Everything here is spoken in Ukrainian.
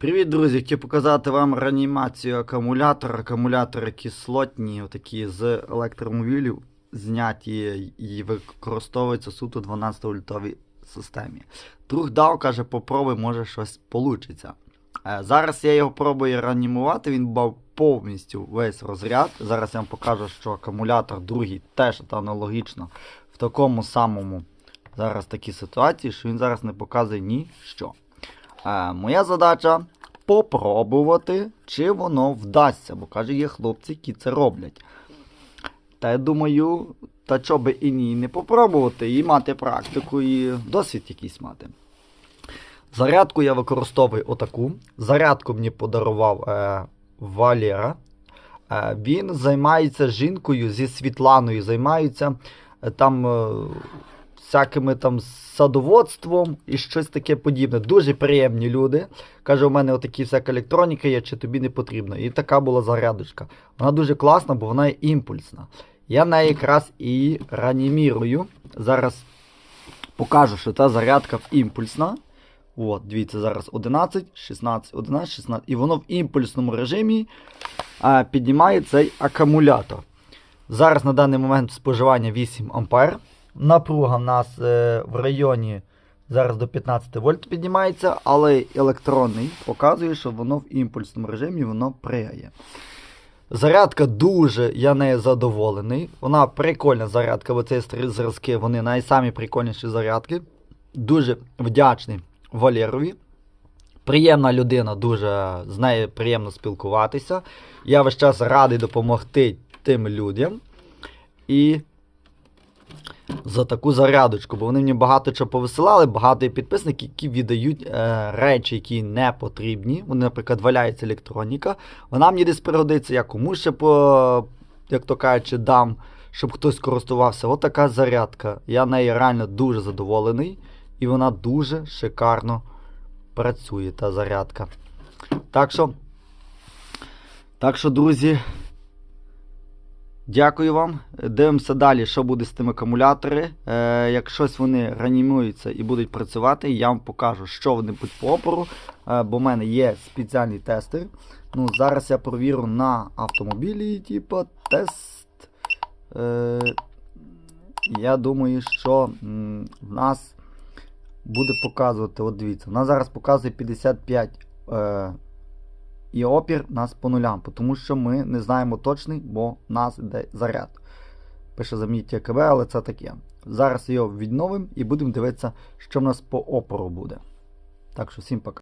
Привіт, друзі! Хотів показати вам реанімацію акумулятора. Акумулятори кислотні, такі з електромобілів, зняті і використовуються суто 12 вольтовій системі. Друг дав, каже, попробуй, може щось получиться. Е, Зараз я його пробую реанімувати, він був повністю весь розряд. Зараз я вам покажу, що акумулятор другий теж аналогічно в такому самому зараз такій ситуації, що він зараз не показує ніщо. Е, моя задача попробувати, чи воно вдасться, бо каже, є хлопці, які це роблять. Та я думаю, та чо би і ні, не попробувати, і мати практику, і досвід якийсь мати. Зарядку я використовую отаку. Зарядку мені подарував е, Валера. Е, він займається жінкою зі Світланою, займаються е, там е, всякими там садоводством і щось таке подібне. Дуже приємні люди. Каже, у мене отакі всяка електроніка є, чи тобі не потрібно. І така була зарядочка. Вона дуже класна, бо вона імпульсна. Я неї якраз і реанімірую. Зараз покажу, що та зарядка імпульсна. От, дивіться, зараз 11, 16, 11, 16. І воно в імпульсному режимі а, піднімає цей акумулятор. Зараз на даний момент споживання 8 А. Напруга в нас е, в районі зараз до 15 вольт піднімається, але електронний показує, що воно в імпульсному режимі воно пригає. Зарядка дуже, я нею задоволений. Вона прикольна зарядка, бо ці старі зразки, вони найсамі прикольніші зарядки. Дуже вдячний Валерові. Приємна людина, дуже з нею приємно спілкуватися. Я весь час радий допомогти тим людям. І за таку зарядочку, бо вони мені багато чого повисилали, багато є підписників, які віддають е, речі, які не потрібні. Вони, наприклад, валяється електроніка. Вона мені десь пригодиться, я комусь ще по, як то кажучи, дам, щоб хтось користувався. От така зарядка. Я нею реально дуже задоволений. І вона дуже шикарно працює, та зарядка. Так що, так що, друзі, дякую вам. Дивимося далі, що буде з тими акумулятори. Е, як щось вони реанімуються і будуть працювати, я вам покажу, що вони будуть по опору. Е, бо в мене є спеціальний тестер. Ну, зараз я провірю на автомобілі, типу, тест. Е, я думаю, що в нас буде показувати, от дивіться, вона зараз показує 55 е, і опір нас по нулям, тому що ми не знаємо точний, бо в нас йде заряд. Пише замініть КБ, але це таке. Зараз його відновимо і будемо дивитися, що в нас по опору буде. Так що всім пока.